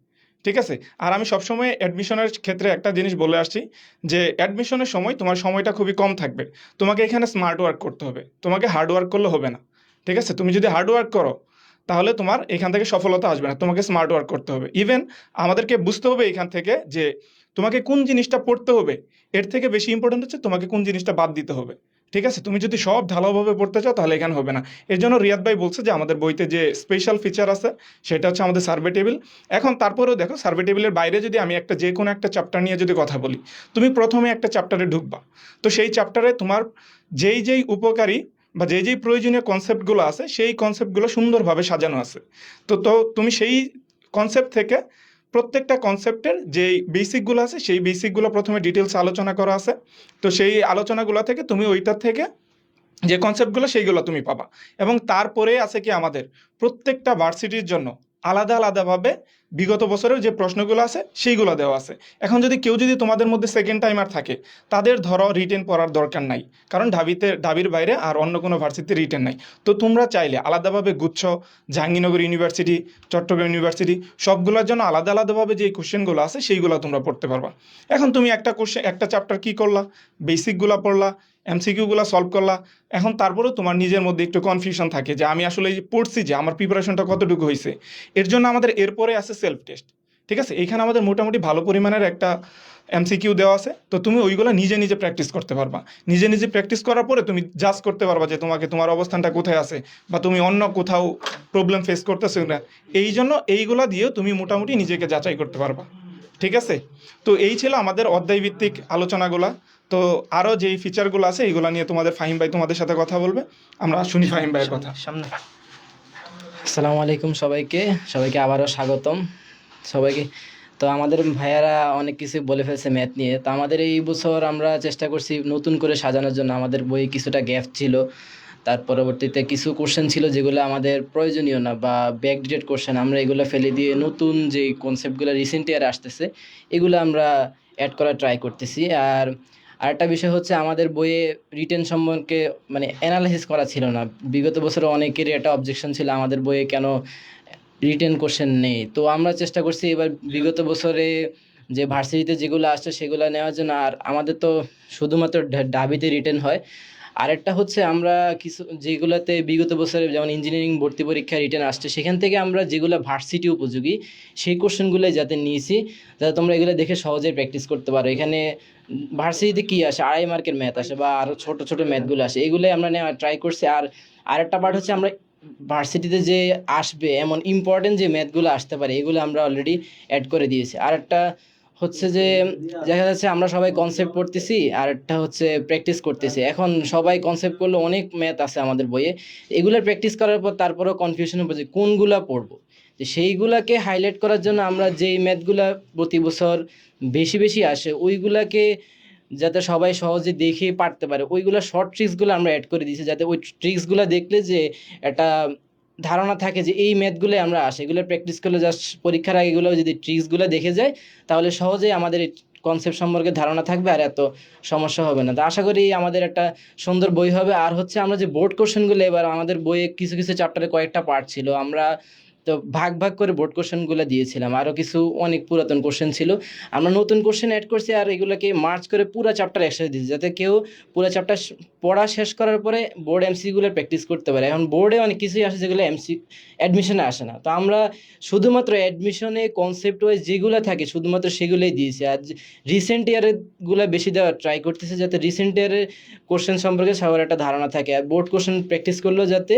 ঠিক আছে? আর আমি সবসময় অ্যাডমিশনের ক্ষেত্রে একটা জিনিস বলে আসছি যে অ্যাডমিশনের সময় তোমার সময়টা খুবই কম থাকবে। তোমাকে এখানে স্মার্ট ওয়ার্ক করতে হবে। তোমাকে হার্ড ওয়ার্ক করলে হবে না। ঠিক আছে? তুমি যদি হার্ড ওয়ার্ক করো, তাহলে তোমার এখান থেকে সফলতা আসবে না। তোমাকে স্মার্ট ওয়ার্ক করতে হবে। ইভেন আমাদেরকে বুঝতে হবে এখান থেকে যে, তোমাকে কোন জিনিসটা পড়তে হবে, এর থেকে বেশি ইম্পর্টেন্ট হচ্ছে তোমাকে কোন জিনিসটা বাদ দিতে হবে। ঠিক আছে? তুমি যদি সব ঢালাওভাবে পড়তে চাও, তাহলে এখানে হবে না। এর জন্য রিয়াদ ভাই বলছে যে, আমাদের বইতে যে স্পেশাল ফিচার আছে, সেটা হচ্ছে আমাদের সার্ভে টেবিল এখন তারপরেও দেখো সার্ভে টেবিলের বাইরে যদি আমি একটা যে কোনো একটা চ্যাপ্টার নিয়ে যদি কথা বলি, তুমি প্রথমে একটা চ্যাপ্টারে ঢুকবা। তো সেই চ্যাপ্টারে তোমার যেই যেই উপকারী বা যেই যেই প্রয়োজনীয় কনসেপ্টগুলো আছে, সেই কনসেপ্টগুলো সুন্দরভাবে সাজানো আছে। তো তো তুমি সেই কনসেপ্ট থেকে প্রত্যেকটা কনসেপ্টের যেই বেসিকগুলো আছে, সেই বেসিকগুলো প্রথমে ডিটেলস আলোচনা করা আছে। তো সেই আলোচনাগুলো থেকে তুমি ওইটার থেকে যে কনসেপ্টগুলো সেইগুলো তুমি পাবা। এবং তারপরে আছে কি আমাদের? প্রত্যেকটা ভার্সিটির জন্য আলাদা আলাদাভাবে বিগত বছরের যে প্রশ্নগুলো আছে, সেইগুলো দেওয়া আছে। এখন যদি কেউ যদি তোমাদের মধ্যে সেকেন্ড টাইমার থাকে, তাদের ধরো রিটেন পড়ার দরকার নাই। কারণ ঢাবিতে, ঢাবির বাইরে আর অন্য কোনো ভার্সিটিতে রিটেন নাই। তো তোমরা চাইলে আলাদাভাবে গুচ্ছ, জাহাঙ্গীরনগর ইউনিভার্সিটি চট্টগ্রাম ইউনিভার্সিটি সবগুলোর জন্য আলাদা আলাদাভাবে যে কোশ্চেনগুলো আছে, সেইগুলো তোমরা পড়তে পারবা। এখন তুমি একটা কোশ্চেন একটা চ্যাপ্টার কী করলা? বেসিকগুলো পড়লা এমসিকিউগুলো সলভ করলা। এখন তারপরেও তোমার নিজের মধ্যে একটু কনফিউশন থাকে যে আমি আসলে পড়ছি যে আমার প্রিপারেশনটা কতটুকু হয়েছে এর জন্য আমাদের এরপরে আছে সেলফ টেস্ট ঠিক আছে? এইখানে আমাদের মোটামুটি ভালো পরিমাণের একটা এমসিকিউ দেওয়া আছে। তো তুমি ওইগুলো নিজে নিজে প্র্যাকটিস করতে পারবা। নিজে নিজে প্র্যাকটিস করার পরে তুমি জাজ করতে পারবা যে তোমাকে তোমার অবস্থানটা কোথায় আছে বা তুমি অন্য কোথাও প্রবলেম ফেস করতেছো না এই জন্য এইগুলা দিয়েও তুমি মোটামুটি নিজেকে যাচাই করতে পারবা। ঠিক আছে? তো এই ছিল আমাদের অধ্যায়ভিত্তিক আলোচনাগুলা। তো আরও যেই ফিচারগুলো আছে, এইগুলো নিয়ে তোমাদের ফাহিম ভাই তোমাদের সাথে কথা বলবে। আমরা শুনি ফাহিম ভাইয়ের কথা। সামনে। আসসালামু আলাইকুম সবাইকে। সবাইকে আবারও স্বাগতম। সবাইকে তো আমাদের ভাইয়ারা অনেক কিছু বলে ফেলছে ম্যাথ নিয়ে। তো আমাদের এই বছর আমরা চেষ্টা করছি নতুন করে সাজানোর জন্য। আমাদের বই কিছুটা গ্যাপ ছিল। তার পরবর্তীতে কিছু কোশ্চেন ছিল যেগুলো আমাদের প্রয়োজনীয় না বা ব্যাকডেটেড কোশ্চেন আমরা এগুলো ফেলে দিয়ে নতুন যে কনসেপ্টগুলো রিসেন্ট ইয়ারে আসতেছে, এগুলো আমরা অ্যাড করার ট্রাই করতেছি। আর আরেকটা বিষয় হচ্ছে আমাদের বইয়ে রিটেন সম্পর্কে মানে অ্যানালাইসিস করা ছিল না। বিগত বছরে অনেকেরই একটা অবজেকশন ছিল, আমাদের বইয়ে কেন রিটেন কোশ্চেন নেই? তো আমরা চেষ্টা করছি এবার বিগত বছরে যে ভার্সিটিতে যেগুলো আসছে সেগুলো নেওয়ার জন্য, আর আমাদের তো শুধুমাত্র ডাবিতে রিটেন হয়। আরেকটা হচ্ছে আমরা কিছু যেগুলোতে বিগত বছরে যেমন ইঞ্জিনিয়ারিং ভর্তি পরীক্ষা রিটার্ন আসছে সেখান থেকে আমরা যেগুলো ভার্সিটি উপযোগী সেই কোশ্চেনগুলো যাতে নিয়েছি যাতে তোমরা এগুলো দেখে সহজেই প্র্যাকটিস করতে পারো। এখানে ভার্সিটিতে কী আসে? আড়াই মার্কের ম্যাথ আসে বা আরও ছোটো ছোটো ম্যাথগুলো আসে। এগুলোই আমরা নেওয়ার ট্রাই করছি। আর আরেকটা পার্ট হচ্ছে আমরা ভার্সিটিতে যে আসবে এমন ইম্পর্টেন্ট যে ম্যাথগুলো আসতে পারে এগুলো আমরা অলরেডি অ্যাড করে দিয়েছি। আর একটা হচ্ছে যে, দেখা যাচ্ছে আমরা সবাই কনসেপ্ট পড়তেছি আর একটা হচ্ছে প্র্যাকটিস করতেছি। এখন সবাই কনসেপ্ট করলে অনেক ম্যাথ আছে আমাদের বইয়ে। এগুলো প্র্যাকটিস করার পর তারপরেও কনফিউশন যে কোনগুলা পড়ব। যে সেইগুলাকে হাইলাইট করার জন্য আমরা যেই ম্যাথগুলা প্রতি বছর বেশি বেশি আসে, ওইগুলাকে যাতে সবাই সহজে দেখে পারতে পারে, ওইগুলো শর্ট ট্রিক্সগুলো আমরা অ্যাড করে দিয়েছি। যাতে ওই ট্রিক্সগুলো দেখলে যে একটা ধারণা থাকে যে এই ম্যাথগুলো আমরা আসে। এগুলো প্র্যাকটিস করলে জাস্ট পরীক্ষার আগে এগুলো যদি ট্রিক্সগুলো দেখে যায়, তাহলে সহজেই আমাদের এই কনসেপ্ট সম্পর্কে ধারণা থাকবে আর এত সমস্যা হবে না। তো আশা করি আমাদের একটা সুন্দর বই হবে। আর হচ্ছে আমরা যে বোর্ড কোশ্চেনগুলো এবার আমাদের বইয়ে কিছু কিছু চ্যাপ্টারে কয়েকটা পার্ট ছিল। আমরা তো ভাগ ভাগ করে বোর্ড কোশ্চেনগুলো দিয়েছিলাম। আরও কিছু অনেক পুরাতন কোশ্চেন ছিল। আমরা নতুন কোশ্চেন অ্যাড করছি আর এগুলোকে মার্চ করে পুরো চ্যাপ্টার একসাথে দিয়েছি, যাতে কেউ পুরো চ্যাপ্টার পড়া শেষ করার পরে বোর্ড এমসিগুলো প্র্যাকটিস করতে পারে। এখন বোর্ডে অনেক কিছুই আসে যেগুলো এমসি অ্যাডমিশনে আসে না। তো আমরা শুধুমাত্র অ্যাডমিশনে কনসেপ্ট ওয়াইজ যেগুলো থাকে, শুধুমাত্র সেগুলোই দিয়েছি। আর রিসেন্ট ইয়ারেরগুলো বেশি দেওয়ার ট্রাই করতেছে যাতে রিসেন্ট ইয়ারের কোশ্চেন সম্পর্কে সবার একটা ধারণা থাকে। আর বোর্ড কোশ্চেন প্র্যাকটিস করলেও যাতে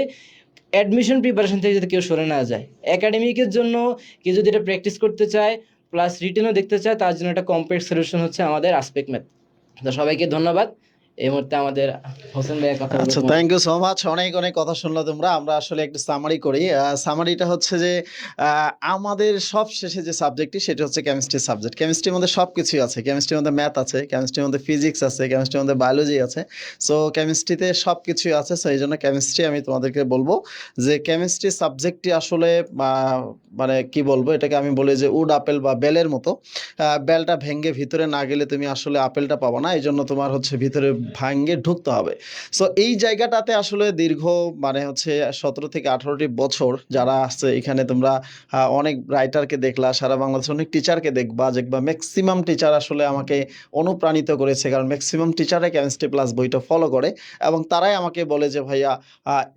অ্যাডমিশন প্রিপারেশন থেকে যদি কেউ সরে না যায়। অ্যাকাডেমিকের জন্য কেউ যদি এটা প্র্যাকটিস করতে চায় প্লাস রিটেনও দেখতে চায়, তার জন্য একটা কমপ্লেক্স সলিউশন হচ্ছে আমাদের আসপেক্ট ম্যাথ তো সবাইকে ধন্যবাদ। এই মুহূর্তে আমাদের হোসেন ভাইয়ের কথা আচ্ছা থ্যাংক ইউ সো মাচ অনেক অনেক কথা শুনলো তোমরা। আমরা আসলে একটু সামারি করি। সামারিটা হচ্ছে যে আমাদের সব শেষে যে সাবজেক্টটি সেটা হচ্ছে কেমিস্ট্রি সাবজেক্ট কেমিস্ট্রির মধ্যে সব কিছুই আছে। কেমিস্ট্রির মধ্যে ম্যাথ আছে কেমিস্ট্রির মধ্যে ফিজিক্স আছে কেমিস্ট্রির মধ্যে বায়োলজি আছে। সো কেমিস্ট্রিতে সব কিছুই আছে। সো এই জন্য কেমিস্ট্রি আমি তোমাদেরকে বলব যে কেমিস্ট্রি সাবজেক্টটি আসলে মানে কি বলব? এটাকে আমি বলি যে, উড, আপেল বা বেলের মতো। বেলটা ভেঙে ভিতরে না গেলে তুমি আসলে আপেলটা পাবো না। এই জন্য তোমার হচ্ছে ভিতরে ভাঙে ঢুকতে হবে। সো এই জায়গাটাতে আসলে দীর্ঘ মানে হচ্ছে সতেরো থেকে আঠারোটি বছর যারা আসছে, এখানে তোমরা অনেক রাইটারকে দেখলা, সারা বাংলাদেশে অনেক টিচারকে দেখবা দেখবা ম্যাক্সিমাম টিচার আসলে আমাকে অনুপ্রাণিত করেছে। কারণ ম্যাক্সিমাম টিচারে কেমিস্ট্রি প্লাস বইটা ফলো করে এবং তারাই আমাকে বলে যে, ভাইয়া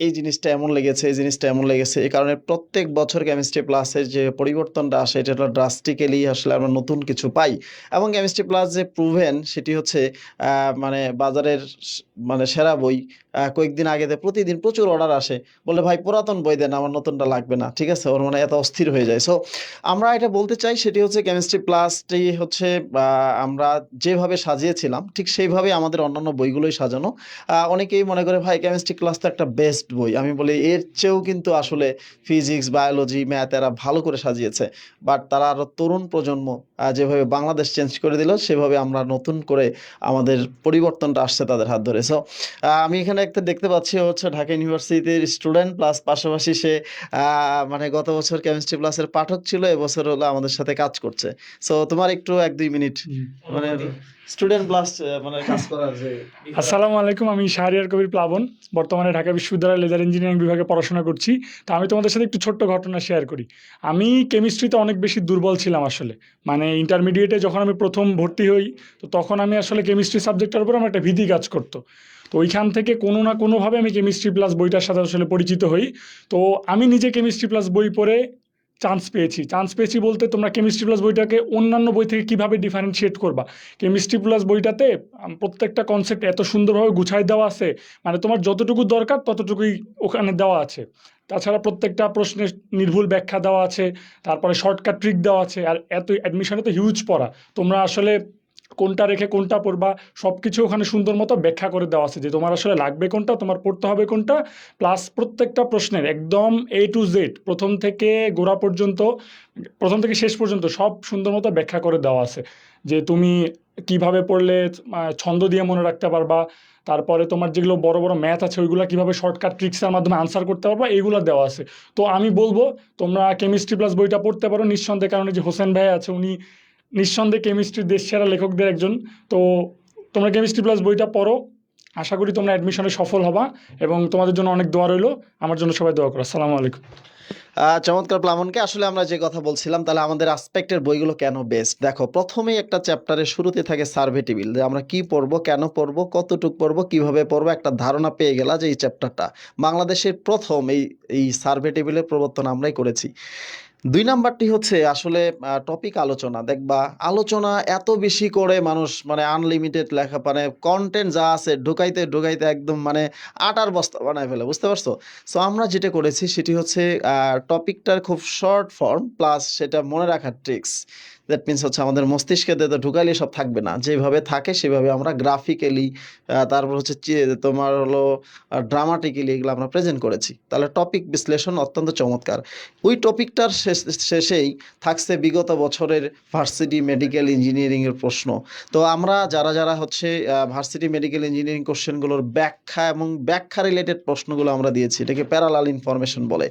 এই জিনিসটা এমন লেগেছে, এই জিনিসটা এমন লেগেছে। এই কারণে প্রত্যেক বছর কেমিস্ট্রি প্লাসের যে পরিবর্তনটা আসে, এটা ড্রাস্টিক্যালি আসলে আমরা নতুন কিছু পাই। এবং কেমিস্ট্রি প্লাস যে প্রুভেন সেটি হচ্ছে মানে বাজারে বাজারের স- মানে সেরা বই আহ, কয়েকদিন আগেতে প্রতিদিন প্রচুর অর্ডার আসে, বলে, ভাই, পুরাতন বই দেন, আমার নতুনটা লাগবে না। ঠিক আছে? ওর মানে এত অস্থির হয়ে যায়। সো আমরা এটা বলতে চাই, সেটি হচ্ছে কেমিস্ট্রি প্লাসটি হচ্ছে আমরা যেভাবে সাজিয়েছিলাম, ঠিক সেইভাবে আমাদের অন্যান্য বইগুলোই সাজানো। অনেকেই মনে করে, ভাই কেমিস্ট্রি ক্লাস তো একটা বেস্ট বই। আমি বলি, এর চেয়েও কিন্তু আসলে ফিজিক্স বায়োলজি ম্যাথ এরা ভালো করে সাজিয়েছে। বাট তারা আরও তরুণ প্রজন্ম যেভাবে বাংলাদেশ চেঞ্জ করে দিল, সেভাবে আমরা নতুন করে আমাদের পরিবর্তনটা আসছে তাদের হাত ধরে। সো আমি এখানে একটা দেখতে পাচ্ছি হচ্ছে ঢাকা ইউনিভার্সিটির স্টুডেন্ট প্লাস পাশাপাশি সে মানে গত বছর কেমিস্ট্রি ক্লাসের পাঠক ছিল এবছর হলো আমাদের সাথে কাজ করছে। সো তোমার একটু এক দুই মিনিট মানে স্টুডেন্ট প্লাস মানে কাজ করার যে আসসালামু আলাইকুম আমি শাহরিয়ার কবির প্লাবন বর্তমানে ঢাকা বিশ্ববিদ্যালয় লেজার ইঞ্জিনিয়ারিং বিভাগে পড়াশোনা করছি। তো আমি তোমাদের সাথে একটু ছোট্ট ঘটনা শেয়ার করি। আমি কেমিস্ট্রিতে অনেক বেশি দুর্বল ছিলাম আসলে। মানে ইন্টারমিডিয়েটে যখন আমি প্রথম ভর্তি হই তো তখন আমি আসলে কেমিস্ট্রি সাবজেক্টের উপর আমার একটা ভীতি কাজ করতো। তো ওইখান থেকে কোনো না কোনোভাবে আমি কেমিস্ট্রি প্লাস বইটার সাথে আসলে পরিচিত হই। তো আমি নিজে কেমিস্ট্রি প্লাস বই পড়ে চান্স পেয়েছি। চান্স পেয়েছি বলতে তোমরা কেমিস্ট্রি প্লাস বইটাকে অন্যান্য বই থেকে কীভাবে ডিফারেন্সিয়েট করবা? কেমিস্ট্রি প্লাস বইটাতে প্রত্যেকটা কনসেপ্ট এত সুন্দরভাবে গুছাই দেওয়া আছে মানে তোমার যতটুকু দরকার ততটুকুই ওখানে দেওয়া আছে। তাছাড়া প্রত্যেকটা প্রশ্নের নির্ভুল ব্যাখ্যা দেওয়া আছে, তারপরে শর্টকাট ট্রিক দেওয়া আছে, আর এত অ্যাডমিশনে তো হিউজ পড়া। তোমরা আসলে কোনটা রেখে কোনটা পড়বা সব কিছু ওখানে সুন্দর মতো ব্যাখ্যা করে দেওয়া আছে যে তোমার আসলে লাগবে কোনটা, তোমার পড়তে হবে কোনটা প্লাস প্রত্যেকটা প্রশ্নের একদম এ টু জেড প্রথম থেকে গোড়া পর্যন্ত, প্রথম থেকে শেষ পর্যন্ত সব সুন্দর মতো ব্যাখ্যা করে দেওয়া আছে। যে তুমি কীভাবে পড়লে ছন্দ দিয়ে মনে রাখতে পারবা, তারপরে তোমার যেগুলো বড় বড় ম্যাথ আছে ওইগুলো কীভাবে শর্টকাট ট্রিক্সের মাধ্যমে আনসার করতে পারবা, এইগুলো দেওয়া আছে। তো আমি বলব, তোমরা কেমিস্ট্রি প্লাস বইটা পড়তে পারো নিঃসন্দেহে, কারণ যে হোসেন ভাই আছে, উনি নিঃসন্দেহে কেমিস্ট্রির দেশ সেরা লেখকদের একজন। তো তোমরা কেমিস্ট্রি প্লাস বইটা পড়ো। আশা করি তোমরা অ্যাডমিশনে সফল হবা এবং তোমাদের জন্য অনেক দোয়া রইল। আমার জন্য সবাই দোয়া করো। আসসালামু আলাইকুম। চমৎকার প্লামনকে। আসলে আমরা যে কথা বলছিলাম, তাহলে আমাদের আসপেক্টের বইগুলো কেন বেস্ট দেখো, প্রথমেই একটা চ্যাপ্টারের শুরুতে থাকে সার্ভে টেবিল যে আমরা কি পড়ব, কেন পড়ব, কতটুক পড়ব, কীভাবে পড়ব, একটা ধারণা পেয়ে গেলা যে এই চ্যাপ্টারটা বাংলাদেশের প্রথম এই এই সার্ভে টেবিলের প্রবর্তন আমরাই করেছি। দুই নাম্বারটি হচ্ছে আসলে টপিক আলোচনা। দেখবা, আলোচনা এত বেশি করে মানুষ মানে আনলিমিটেড লেখা মানে কন্টেন্ট যা আছে ঢুকাইতে ঢুকাইতে একদম মানে আটার বস্তা বানায় ফেলে, বুঝতে পারছ? সো আমরা যেটা করেছি সেটি হচ্ছে টপিকটার খুব শর্ট ফর্ম প্লাস সেটা মনে রাখার ট্রিক্স দ্যাট মিনস হচ্ছে আমাদের মস্তিষ্কে তো ঢুকাইলে সব থাকবে না। যেভাবে থাকে সেভাবে আমরা গ্রাফিক্যালি তারপর হচ্ছে তোমার হলো ড্রামাটিক্যালি এগুলো আমরা প্রেজেন্ট করেছি। তাহলে টপিক বিশ্লেষণ অত্যন্ত চমৎকার। ওই টপিকটার শেষ- শেষেই থাকছে বিগত বছরের ভার্সিটি মেডিকেল ইঞ্জিনিয়ারিংয়ের প্রশ্ন। তো আমরা যারা যারা হচ্ছে ভার্সিটি মেডিকেল ইঞ্জিনিয়ারিং কোশ্চেনগুলোর ব্যাখ্যা এবং ব্যাখ্যা রিলেটেড প্রশ্নগুলো আমরা দিয়েছি, এটাকে প্যারালাল ইনফরমেশন বলে।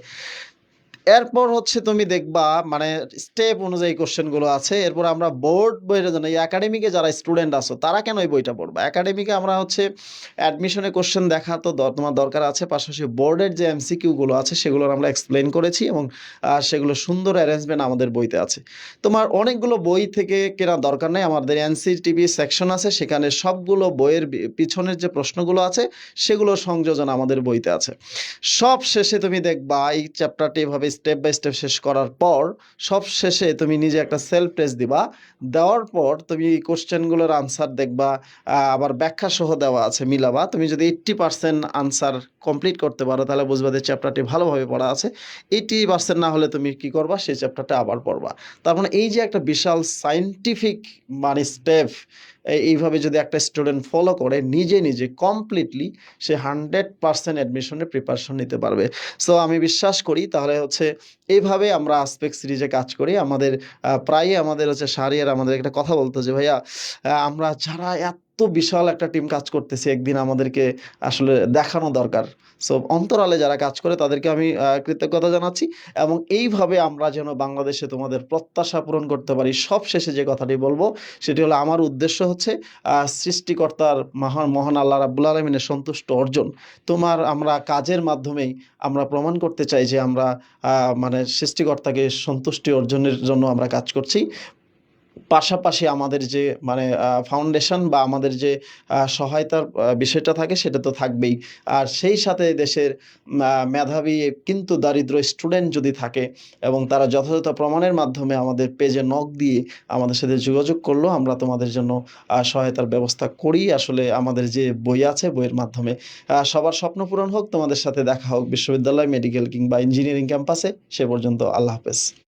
এরপর হচ্ছে তুমি দেখবা মানে স্টেপ অনুযায়ী কোশ্চেনগুলো আছে। এরপর আমরা বোর্ড বইয়ের জন্য, এই একাডেমিকে যারা স্টুডেন্ট আছো, তারা কেন এই বইটা পড়বা? একাডেমিকে আমরা হচ্ছে অ্যাডমিশনে কোশ্চেন দেখা তো তোমার দরকার আছে। পাশাপাশি বোর্ডের যে এমসিকিউগুলো আছে, সেগুলোর আমরা এক্সপ্লেন করেছি এবং সেগুলো সুন্দর অ্যারেঞ্জমেন্ট আমাদের বইতে আছে। তোমার অনেকগুলো বই থেকে কেনার দরকার নেই। আমাদের এনসিটিভি সেকশন আছে, সেখানে সবগুলো বইয়ের পিছনের যে প্রশ্নগুলো আছে সেগুলো সংযোজন আমাদের বইতে আছে। সব শেষে তুমি দেখবা, এই চ্যাপ্টারটি এভাবে স্টেপ বাই স্টেপ শেষ করার পর সব শেষে তুমি নিজে একটা সেলফ টেস্ট দিবা। দেওয়ার পর তুমি কোশ্চেনগুলোর আনসার দেখবা আবার ব্যাখ্যা সহ দেওয়া আছে, মিলাবা। তুমি যদি এইট্টি পার্সেন্ট আনসার কমপ্লিট করতে পারো, তাহলে বুঝবা যে চ্যাপ্টারটি ভালোভাবে পড়া আছে। এইটি পার্সেন্ট না হলে তুমি কি করবা, সেই চ্যাপ্টারটা আবার পড়বা। তার মানে এই যে একটা বিশাল সাইন্টিফিক মানে স্টেপ এইভাবে যদি একটা স্টুডেন্ট ফলো করে, নিজে নিজে কমপ্লিটলি সে হান্ড্রেড পার্সেন্ট অ্যাডমিশনের প্রিপারেশন নিতে পারবে। সো আমি বিশ্বাস করি, তাহলে হচ্ছে এইভাবে আমরা আসপেক্ট সিরিজে কাজ করি। আমাদের প্রায়ই আমাদের হচ্ছে সারিয়ার আমাদের একটা কথা বলতো যে, ভাইয়া আমরা যারা এত বিশাল একটা টিম কাজ করতেছি, একদিন আমাদেরকে আসলে দেখানো দরকার। সো অন্তরালে যারা কাজ করে তাদেরকে আমি কৃতজ্ঞতা জানাচ্ছি এবং এইভাবে আমরা যেন বাংলাদেশে তোমাদের প্রত্যাশা পূরণ করতে পারি সব শেষে যে কথাটি বলব সেটি হলো আমার উদ্দেশ্য হচ্ছে সৃষ্টিকর্তার মহান মহান আল্লাহ রাব্বুল আলমিনের সন্তুষ্ট অর্জন। তোমার আমরা কাজের মাধ্যমেই আমরা প্রমাণ করতে চাই যে আমরা মানে সৃষ্টিকর্তাকে সন্তুষ্টি অর্জনের জন্য আমরা কাজ করছি। পাশাপাশি আমাদের যে মানে ফাউন্ডেশন বা আমাদের যে সহায়তার বিষয়টা থাকে সেটা তো থাকবেই। আর সেই সাথে দেশের মেধাবী কিন্তু দারিদ্র স্টুডেন্ট যদি থাকে এবং তারা যথাযথ প্রমাণের মাধ্যমে আমাদের পেজে নখ দিয়ে আমাদের সাথে যোগাযোগ করল, আমরা তোমাদের জন্য সহায়তার ব্যবস্থা করি। আসলে আমাদের যে বই আছে, বইয়ের মাধ্যমে সবার স্বপ্ন পূরণ হোক, তোমাদের সাথে দেখা হোক। বিশ্ববিদ্যালয় মেডিকেল কিংবা ইঞ্জিনিয়ারিং ক্যাম্পাসে সে পর্যন্ত আল্লাহ হাফেজ।